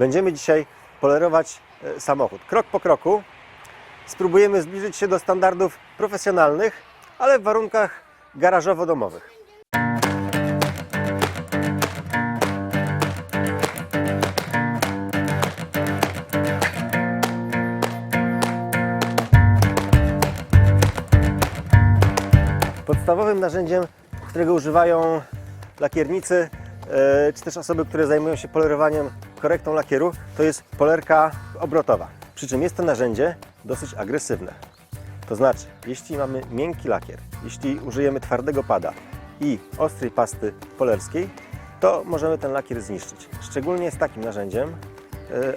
Będziemy dzisiaj polerować e, samochód. Krok po kroku spróbujemy zbliżyć się do standardów profesjonalnych, ale w warunkach garażowo-domowych. Podstawowym narzędziem, którego używają lakiernicy, e, czy też osoby, które zajmują się polerowaniem, korektą lakieru, to jest polerka obrotowa. Przy czym jest to narzędzie dosyć agresywne. To znaczy, jeśli mamy miękki lakier, jeśli użyjemy twardego pada i ostrej pasty polerskiej, to możemy ten lakier zniszczyć. Szczególnie z takim narzędziem e,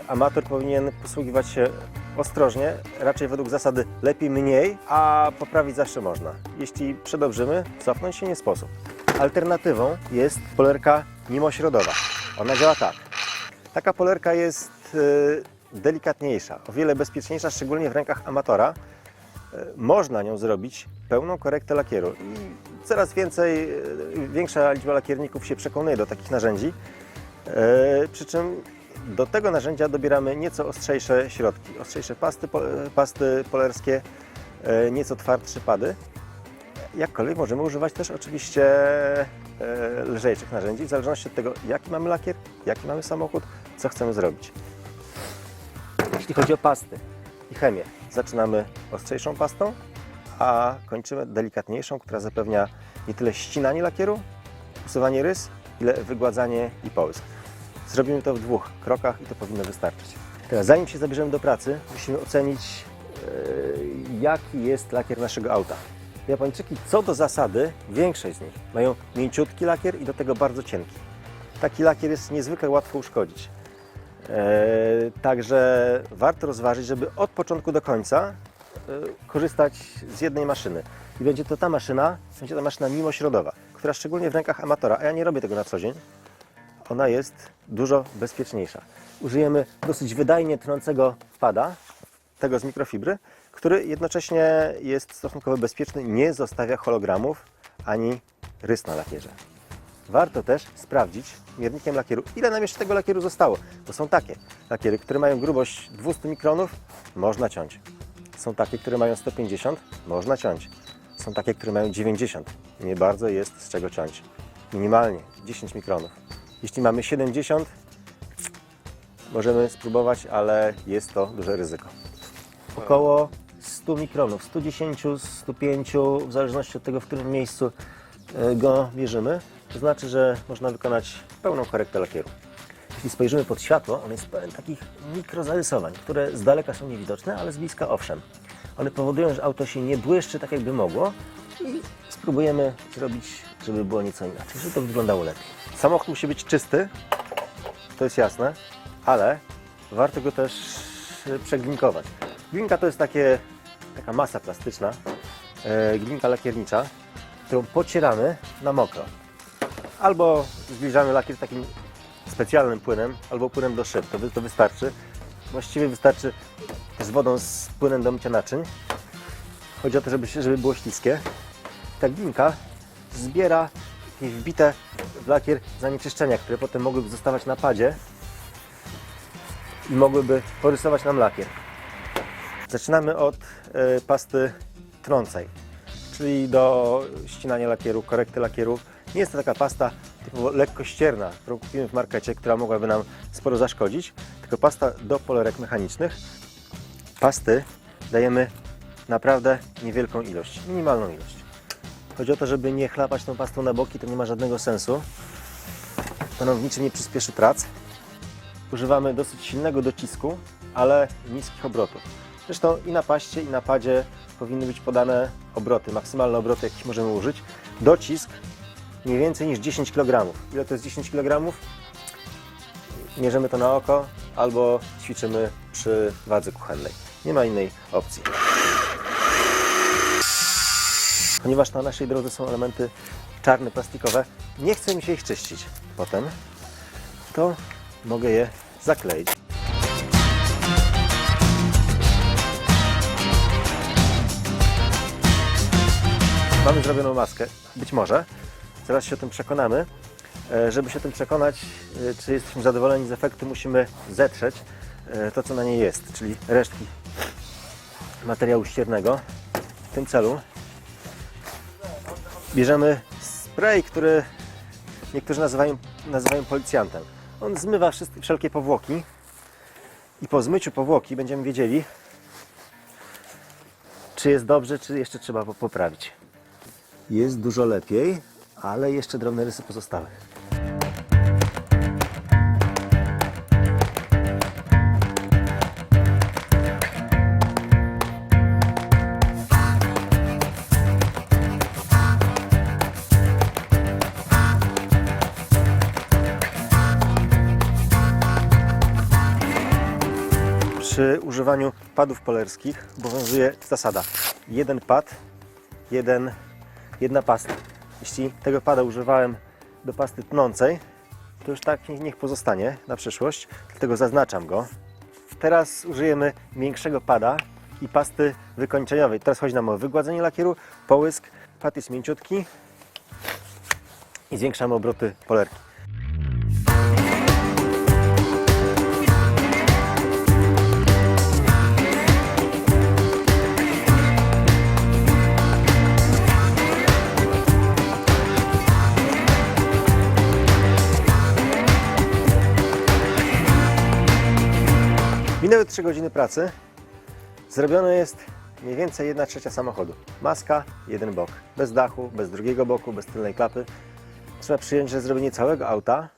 amator powinien posługiwać się ostrożnie, raczej według zasady lepiej mniej, a poprawić zawsze można. Jeśli przedobrzymy, cofnąć się nie sposób. Alternatywą jest polerka mimośrodowa. Ona działa tak. Taka polerka jest e, delikatniejsza, o wiele bezpieczniejsza, szczególnie w rękach amatora. E, Można nią zrobić pełną korektę lakieru i coraz więcej, e, większa liczba lakierników się przekonuje do takich narzędzi. Przy czym do tego narzędzia dobieramy nieco ostrzejsze środki, ostrzejsze pasty, pasty polerskie, nieco twardsze pady. Jakkolwiek możemy używać też oczywiście e, lżejszych narzędzi, w zależności od tego, jaki mamy lakier, jaki mamy samochód, co chcemy zrobić. Jeśli chodzi o pasty i chemię, zaczynamy ostrzejszą pastą, a kończymy delikatniejszą, która zapewnia nie tyle ścinanie lakieru, usuwanie rys, ile wygładzanie i połysk. Zrobimy to w dwóch krokach i to powinno wystarczyć. Teraz, zanim się zabierzemy do pracy, musimy ocenić, e, jaki jest lakier naszego auta. Japończyki, co do zasady, większość z nich mają mięciutki lakier i do tego bardzo cienki. Taki lakier jest niezwykle łatwo uszkodzić. E, Także warto rozważyć, żeby od początku do końca e, korzystać z jednej maszyny. I będzie to ta maszyna, będzie to maszyna mimośrodowa, która szczególnie w rękach amatora, a ja nie robię tego na co dzień, ona jest dużo bezpieczniejsza. Użyjemy dosyć wydajnie trącego pada, tego z mikrofibry, który jednocześnie jest stosunkowo bezpieczny, nie zostawia hologramów ani rys na lakierze. Warto też sprawdzić miernikiem lakieru, ile nam jeszcze tego lakieru zostało. Bo są takie lakiery, które mają grubość 200 mikronów, można ciąć. Są takie, które mają 150, można ciąć. Są takie, które mają 90, nie bardzo jest z czego ciąć. Minimalnie 10 mikronów. Jeśli mamy 70, możemy spróbować, ale jest to duże ryzyko. Około 100 mikronów, 110, 105, w zależności od tego, w którym miejscu e, go bierzemy. To znaczy, że można wykonać pełną korektę lakieru. Jeśli spojrzymy pod światło, on jest pełen takich mikrozarysowań, które z daleka są niewidoczne, ale z bliska owszem. One powodują, że auto się nie błyszczy tak, jakby mogło i spróbujemy zrobić, żeby było nieco inaczej, żeby to wyglądało lepiej. Samochód musi być czysty, to jest jasne, ale warto go też e, przeglinkować. Glinka to jest takie, taka masa plastyczna, e, glinka lakiernicza, którą pocieramy na mokro. Albo zbliżamy lakier takim specjalnym płynem, albo płynem do szyb, to, to wystarczy. Właściwie wystarczy z wodą z płynem do mycia naczyń. Chodzi o to, żeby, żeby było śliskie. Ta glinka zbiera wbite w lakier zanieczyszczenia, które potem mogłyby zostawać na padzie i mogłyby porysować nam lakier. Zaczynamy od e, pasty trącej, czyli do ścinania lakieru, korekty lakieru. Nie jest to taka pasta typowo lekkościerna, którą kupimy w markecie, która mogłaby nam sporo zaszkodzić, tylko pasta do polerek mechanicznych. Pasty dajemy naprawdę niewielką ilość, minimalną ilość. Chodzi o to, żeby nie chlapać tą pastą na boki, to nie ma żadnego sensu. To nam w niczym nie przyspieszy prac. Używamy dosyć silnego docisku, ale niskich obrotów. Zresztą i na paście, i na padzie powinny być podane obroty, maksymalne obroty, jakich możemy użyć. Docisk nie więcej niż 10 kg. Ile to jest 10 kg? Mierzymy to na oko albo ćwiczymy przy wadze kuchennej. Nie ma innej opcji. Ponieważ na naszej drodze są elementy czarne, plastikowe, nie chce mi się ich czyścić. Potem to mogę je zakleić. Mamy zrobioną maskę, być może, zaraz się o tym przekonamy, E, Żeby się tym przekonać, e, czy jesteśmy zadowoleni z efektu, musimy zetrzeć e, to, co na niej jest, czyli resztki materiału ściernego. W tym celu bierzemy spray, który niektórzy nazywają, nazywają policjantem. On zmywa wszystkie, wszelkie powłoki i po zmyciu powłoki będziemy wiedzieli, czy jest dobrze, czy jeszcze trzeba po- poprawić. Jest dużo lepiej, ale jeszcze drobne rysy pozostały. Przy używaniu padów polerskich obowiązuje zasada jeden pad, jeden, jedna pasta. Jeśli tego pada używałem do pasty tnącej, to już tak niech- pozostanie na przyszłość, dlatego zaznaczam go. Teraz użyjemy większego pada i pasty wykończeniowej. Teraz chodzi nam o wygładzenie lakieru, połysk, pad jest mięciutki i zwiększamy obroty polerki. Minęły 3 godziny pracy. Zrobione jest mniej więcej 1 trzecia samochodu. Maska, jeden bok. Bez dachu, bez drugiego boku, bez tylnej klapy. Trzeba przyjąć, że zrobienie całego auta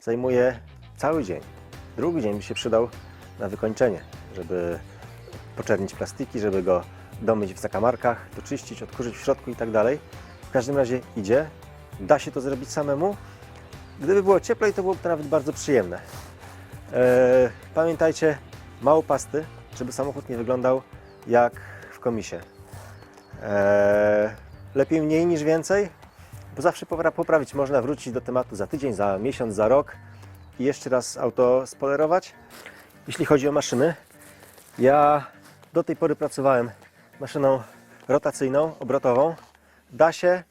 zajmuje cały dzień. Drugi dzień by się przydał na wykończenie, żeby poczernić plastiki, żeby go domyć w zakamarkach, doczyścić, odkurzyć w środku i tak dalej. W każdym razie idzie. Da się to zrobić samemu. Gdyby było cieplej, to byłoby to nawet bardzo przyjemne. E, pamiętajcie, mało pasty, żeby samochód nie wyglądał jak w komisie. E, lepiej mniej niż więcej, bo zawsze popra- poprawić można, wrócić do tematu za tydzień, za miesiąc, za rok i jeszcze raz auto spolerować. Jeśli chodzi o maszyny, ja do tej pory pracowałem maszyną rotacyjną, obrotową. Da się,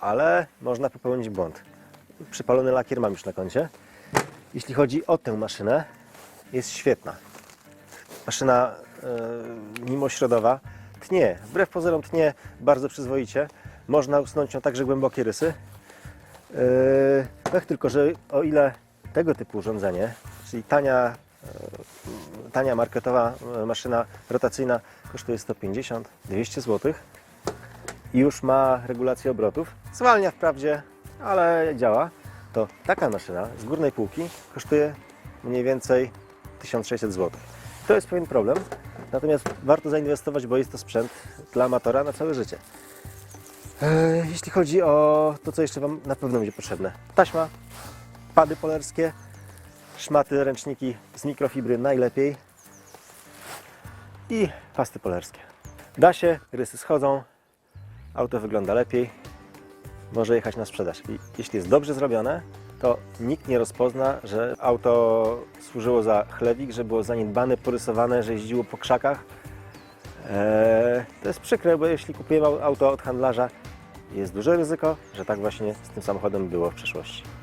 ale można popełnić błąd. Przypalony lakier mam już na koncie. Jeśli chodzi o tę maszynę, jest świetna. Maszyna mimośrodowa tnie, wbrew pozorom tnie bardzo przyzwoicie. Można usunąć nią także głębokie rysy. E, tak tylko, że o ile tego typu urządzenie, czyli tania, e, tania marketowa maszyna rotacyjna kosztuje 150-200 zł i już ma regulację obrotów, zwalnia wprawdzie, ale działa, to taka maszyna z górnej półki kosztuje mniej więcej 1600 zł. To jest pewien problem, natomiast warto zainwestować, bo jest to sprzęt dla amatora na całe życie. E, Jeśli chodzi o to, co jeszcze Wam na pewno będzie potrzebne. Taśma, pady polerskie, szmaty, ręczniki z mikrofibry najlepiej i pasty polerskie. Da się, rysy schodzą, auto wygląda lepiej, może jechać na sprzedaż. I jeśli jest dobrze zrobione, to nikt nie rozpozna, że auto służyło za chlewik, że było zaniedbane, porysowane, że jeździło po krzakach. Eee, to jest przykre, bo jeśli kupujemy auto od handlarza, jest duże ryzyko, że tak właśnie z tym samochodem było w przeszłości.